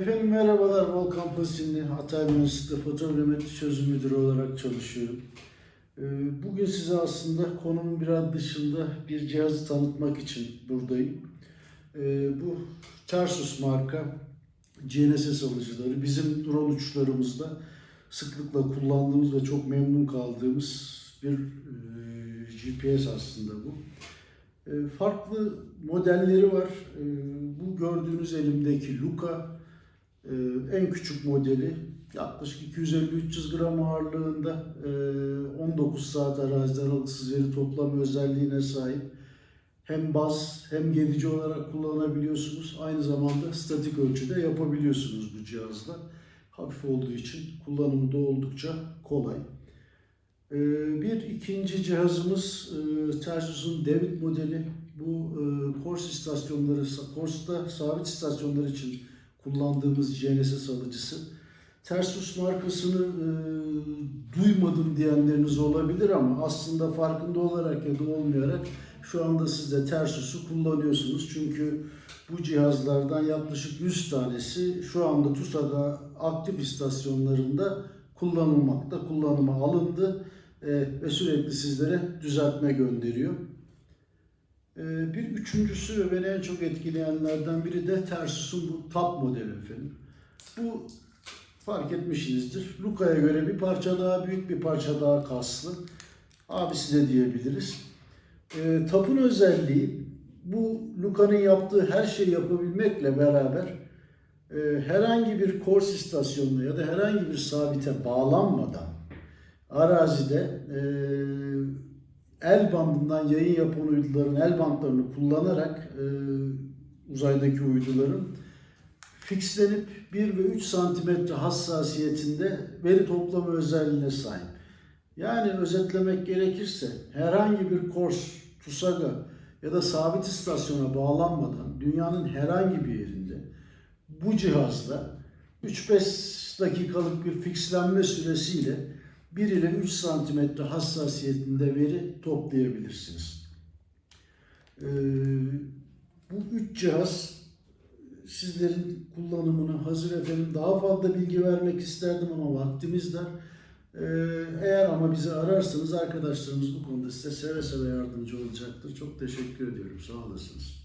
Efendim merhabalar, Volkan Pasinli, Hatay Üniversitesi'nde fotogrametri çözüm müdürü olarak çalışıyorum. Ee, Bugün size aslında konunun biraz dışında bir cihazı tanıtmak için buradayım. Ee, Bu Tarsus marka GNSS alıcıları bizim drone uçlarımızda sıklıkla kullandığımız ve çok memnun kaldığımız bir e, GPS aslında bu. E, Farklı modelleri var. Bu gördüğünüz elimdeki Luca e, en küçük modeli yaklaşık 250-300 gram ağırlığında e, 19 saat arazide aralıksız veri toplama özelliğine sahip. Hem baz hem gedici olarak kullanabiliyorsunuz. Aynı zamanda statik ölçüde yapabiliyorsunuz bu cihazla. Hafif olduğu için kullanımı da oldukça kolay. Ee, Bir ikinci cihazımız e, Tersus'un David modeli. Bu e, Kors istasyonları, Kors'ta sabit istasyonlar için kullandığımız GNSS alıcısı. Tersus markasını e, duymadım diyenleriniz olabilir ama aslında farkında olarak ya da olmayarak şu anda siz de Tersus'u kullanıyorsunuz. Çünkü bu cihazlardan yaklaşık 100 tanesi şu anda TUSA'da aktif istasyonlarında kullanılmakta, kullanıma alındı e, ve sürekli sizlere düzeltme gönderiyor. E, bir üçüncüsü ve beni en çok etkileyenlerden biri de Tersus'un bu TAP modeli efendim. Bu fark etmişsinizdir. Luka'ya göre bir parça daha büyük, bir parça daha kaslı. Abisi de diyebiliriz. E, TAP'ın özelliği bu Luka'nın yaptığı her şeyi yapabilmekle beraber e, herhangi bir kors istasyonuna ya da herhangi bir sabite bağlanmadan arazide e, el bandından yayın yapan uyduların el bandlarını kullanarak e, uzaydaki uyduların fixlenip 1 ve 3 santimetre hassasiyetinde veri toplama özelliğine sahip. Yani özetlemek gerekirse herhangi bir kors, TUSAG'a ya da sabit istasyona bağlanmadan dünyanın herhangi bir yerinde bu cihazla 3-5 dakikalık bir fixlenme süresiyle 1 ile 3 santimetre hassasiyetinde veri toplayabilirsiniz. Ee, bu üç cihaz sizlerin kullanımını hazır efendim daha fazla bilgi vermek isterdim ama vaktimiz dar. Ee, eğer ama bizi ararsanız arkadaşlarımız bu konuda size seve seve yardımcı olacaktır. Çok teşekkür ediyorum. Sağ olasınız.